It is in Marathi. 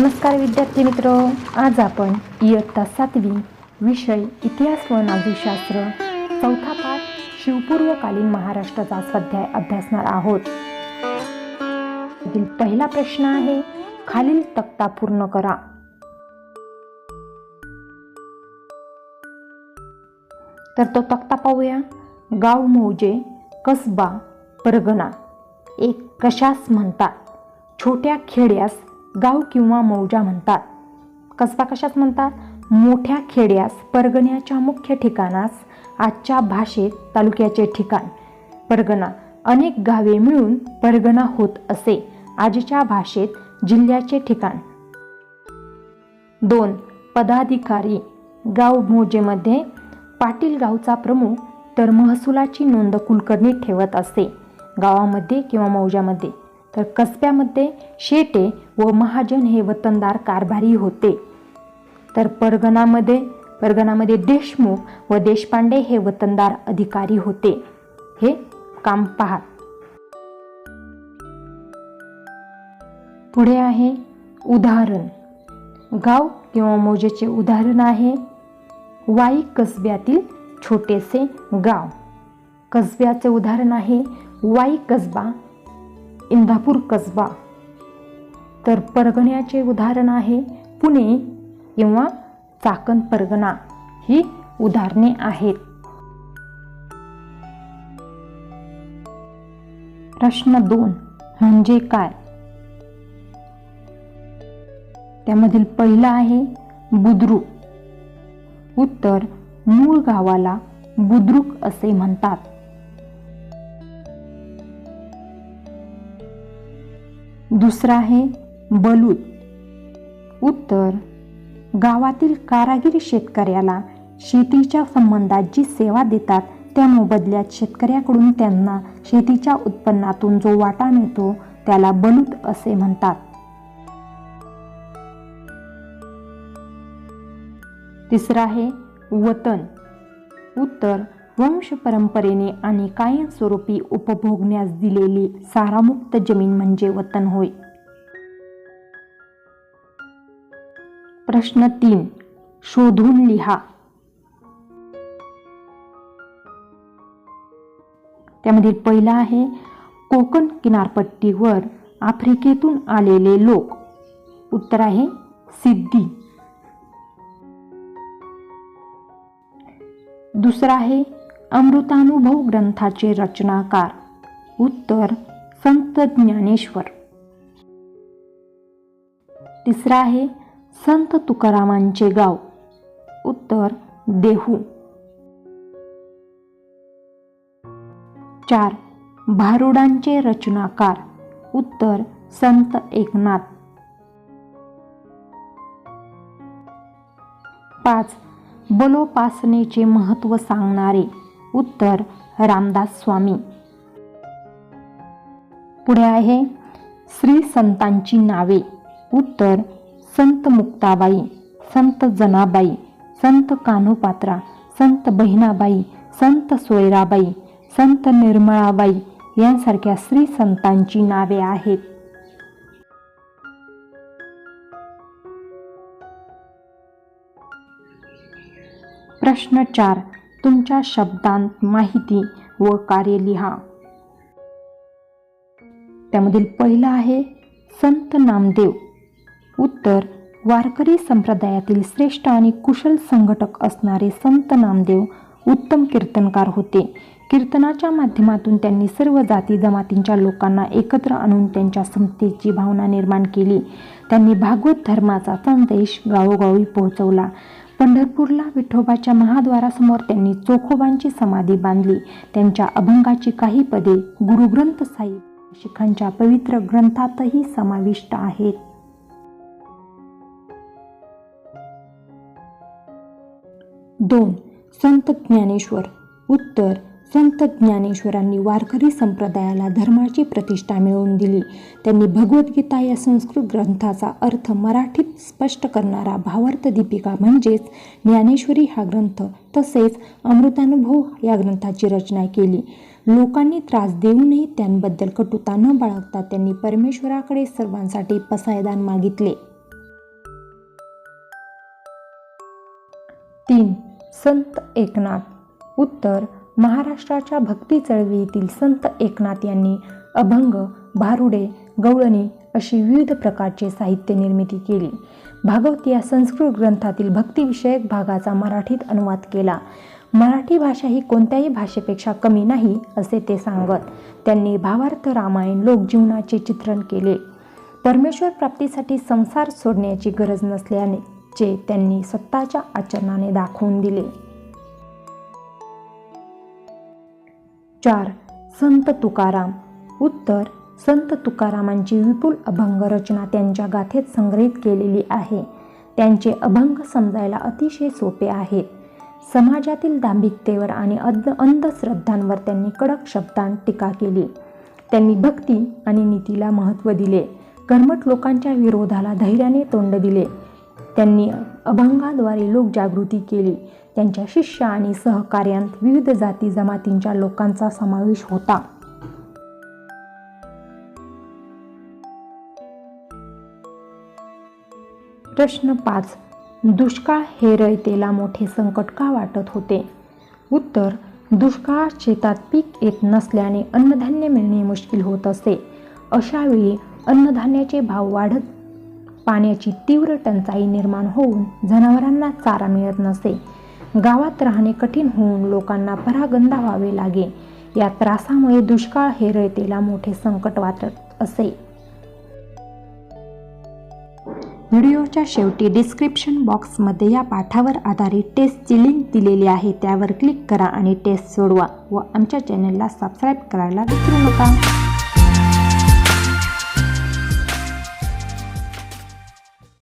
नमस्कार विद्यार्थी मित्र. आज आपण इयत्ता सातवी विषय इतिहास व नागरिकशास्त्र चौथा पाठ शिवपूर्वकालीन महाराष्ट्राचा स्वाध्याय अभ्यासणार आहोत. पहिला प्रश्न आहे खालील तक्ता पूर्ण करा. तर तो तक्ता पाहूया. गाव मौजे कसबा परगणा. एक कशास म्हणतात? छोट्या खेड्यास गाव किंवा मौजा म्हणतात. कसबा कशाच म्हणतात? मोठ्या खेड्यास परगण्याच्या मुख्य ठिकाणास आजच्या भाषेत तालुक्याचे ठिकाण. परगणा अनेक गावे मिळून परगणा होत असे आजच्या भाषेत जिल्ह्याचे ठिकाण. दोन पदाधिकारी. गाव मोजेमध्ये पाटील गावचा प्रमुख तर महसुलाची नोंद कुलकर्णी ठेवत असे गावामध्ये किंवा मौजामध्ये. तर कसब्यामध्ये शेटे व महाजन हे वतनदार कारभारी होते. तर परगणामध्ये परगणामध्ये देशमुख व देशपांडे हे वतनदार अधिकारी होते. हे काम पहा. पुढे आहे उदाहरण. गाव किंवा मोजेचे उदाहरण आहे वाई कसब्यातील छोटेसे गाव. कसब्याचे उदाहरण आहे वाई कसबा इंदापूर कसबा. तर परगण्याचे उदाहरण आहे पुणे किंवा चाकण परगणा. ही उदाहरणे आहेत. प्रश्न दोन म्हणजे काय? त्यामधील पहिला आहे बुद्रुक. उत्तर मूळ गावाला बुद्रुक असे म्हणतात. दुसरा आहे बलूत. उत्तर गावातील कारागीर शेतकऱ्याला शेतीच्या संबंधात जी सेवा देतात. त्या मोबदल्यात शेतकऱ्याकडून त्यांना शेतीच्या उत्पन्नातून जो वाटा मिळतो त्याला बलूत असे म्हणतात. तिसरा आहे वतन. उत्तर वंश परंपरेने आणि कायमस्वरूपी उपभोगण्यास दिलेली सारामुक्त जमीन म्हणजे वतन होय. प्रश्न तीन. शोधून लिहा. त्यामधील पहिला आहे कोकण किनारपट्टीवर आफ्रिकेतून आलेले लोक. उत्तर आहे सिद्धी दुसरा आहे अमृतानुभव ग्रंथाचे रचनाकार. उत्तर संत ज्ञानेश्वर. तिसरा आहे संत तुकारामांचे गाव. उत्तर देहू. चार भारुडांचे रचनाकार. उत्तर संत एकनाथ. पाच बलोपासनेचे महत्त्व सांगणारे. उत्तर रामदास स्वामी. पुढे आहे श्री संतांची नावे. उत्तर संत मुक्ताबाई संत जनाबाई संत कान्होपात्रा संत बहिणाबाई संत सोयराबाई संत निर्मळाबाई यांसारख्या श्री संतांची नावे आहेत. प्रश्न चार. तुमच्या शब्दांत माहिती व कार्य लिहा. त्यामधील पहिलं आहे संत नामदेव. उत्तर वारकरी संप्रदायातील श्रेष्ठ आणि कुशल संघटक असणारे संत नामदेव उत्तम कीर्तनकार होते. कीर्तनाच्या माध्यमातून त्यांनी सर्व जाती जमातींच्या लोकांना एकत्र आणून त्यांच्या समतेची भावना निर्माण केली. त्यांनी भागवत धर्माचा संदेश गावोगावी पोहोचवला. पंढरपूरला विठोबाच्या महाद्वारासमोर त्यांनी चोखोबांची समाधी बांधली. त्यांच्या अभंगाची काही पदे गुरुग्रंथ साहिब शिखांच्या पवित्र ग्रंथातही समाविष्ट आहेत. दोन. संत ज्ञानेश्वर. उत्तर. संत ज्ञानेश्वरांनी वारकरी संप्रदायाला धर्माची प्रतिष्ठा मिळवून दिली. त्यांनी भगवद्गीता या संस्कृत ग्रंथाचा अर्थ मराठीत स्पष्ट करणारा भावार्थ दीपिका म्हणजेच ज्ञानेश्वरी हा ग्रंथ तसेच अमृतानुभव या ग्रंथाची रचना केली. लोकांनी त्रास देऊनही त्यांबद्दल कटुता न बाळगता त्यांनी परमेश्वराकडे सर्वांसाठी पसायदान मागितले. तीन. संत एकनाथ. उत्तर महाराष्ट्राच्या भक्ती चळवळीतील संत एकनाथ यांनी अभंग भारुडे गवळणी अशी विविध प्रकारचे साहित्य निर्मिती केली. भागवत या संस्कृत ग्रंथातील भक्तिविषयक भागाचा मराठीत अनुवाद केला. मराठी भाषा ही कोणत्याही भाषेपेक्षा कमी नाही असे ते सांगत. त्यांनी भावार्थ रामायण लोकजीवनाचे चित्रण केले. परमेश्वर प्राप्तीसाठी संसार सोडण्याची गरज नसल्याचे त्यांनी स्वतःच्या आचरणाने दाखवून दिले. चार संत तुकाराम. उत्तर संत तुकारामांची विपुल अभंग रचना त्यांच्या गाथेत संग्रहित केलेली आहे. त्यांचे अभंग समजायला अतिशय सोपे आहेत. समाजातील दांभिकतेवर आणि अंध अंधश्रद्धांवर त्यांनी कडक शब्दांत टीका केली. त्यांनी भक्ती आणि नीतीला महत्त्व दिले. कर्मठ लोकांच्या विरोधाला धैर्याने तोंड दिले. त्यांनी अभंगाद्वारे लोकजागृती केली. त्यांच्या शिष्य आणि सहकार्यांत विविध जाती जमातींच्या लोकांचा समावेश होता. प्रश्न पाच. दुष्काळ हे रयतेला मोठे संकट का वाटत होते? उत्तर. दुष्काळ शेतात पीक येत नसल्याने अन्नधान्य मिळणे मुश्किल होत असे. अशावेळी अन्नधान्याचे भाव वाढत पाण्याची तीव्र टंचाई निर्माण होऊन जनावरांना चारा मिळत नसे. गावात राहणे कठीण होऊन लोकांना परागंदा व्हावे लागे. या त्रासामुळे दुष्काळ हे रयतेला मोठे संकट वाटत असे. व्हिडिओच्या शेवटी डिस्क्रिप्शन बॉक्समध्ये या पाठावर आधारित टेस्टची लिंक दिलेली आहे. त्यावर क्लिक करा आणि टेस्ट सोडवा व आमच्या चॅनलला सबस्क्राईब करायला विसरू नका.